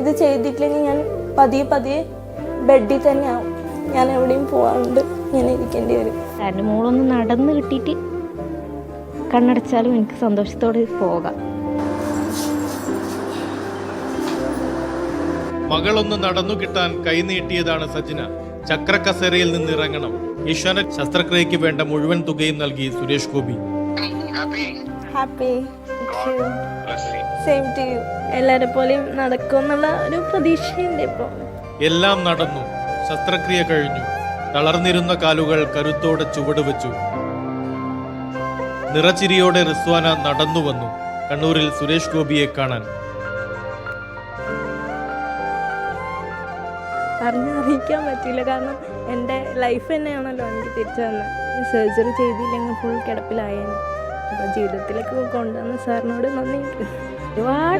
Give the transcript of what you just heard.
ഇത് ചെയ്തിട്ടില്ലെങ്കിൽ ഞാൻ പതിയെ പതിയെ ബെഡിൽ തന്നെയാവും. ഞാൻ എവിടെയും പോകാണ്ട് ഇങ്ങനെ ഇരിക്കേണ്ടി വരും. എന്റെ മോളൊന്ന് നടന്ന് കിട്ടിയിട്ട് കണ്ണടച്ചാലും എനിക്ക് സന്തോഷത്തോടെ പോകാം. മകളൊന്ന് നടന്നു കിട്ടാൻ കൈനീട്ടിയതാണ് സജ്ന. ചക്രക്കസേരയിൽ നിന്ന് ഇറങ്ങണം ഈശ്വര ശസ്ത്രക്രിയയ്ക്ക് വേണ്ട മുഴുവൻ തുകയും നൽകി Suresh Gopi. Happy same to you എല്ലാരെ പോലെയും നടക്കുമെന്നുള്ള ഒരു പ്രതീക്ഷയുണ്ട് ഇപ്പോൾ. എല്ലാം നടന്നു. ശസ്ത്രക്രിയ കഴിഞ്ഞു. തളർന്നിരുന്ന കാലുകൾ കരുത്തോടെ ചുവട് വെച്ചു. നിറച്ചിരിയോടെ റിസ്വാന നടന്നു വന്നു കണ്ണൂരിൽ സുരേഷ് ഗോപിയെ കാണാൻ. പറഞ്ഞറിയിക്കാൻ പറ്റില്ല. കാരണം എന്റെ ലൈഫ് തന്നെയാണല്ലോ എനിക്ക് തിരിച്ചു തന്നത് സർജറി ചെയ്തില്ലെങ്കിൽ ഫുൾ കിടപ്പിലായേനെ. അപ്പോൾ ജീവിതത്തിലേക്ക് കൊണ്ടുവന്ന സാറിനോട് നന്ദി. ഒരുപാട്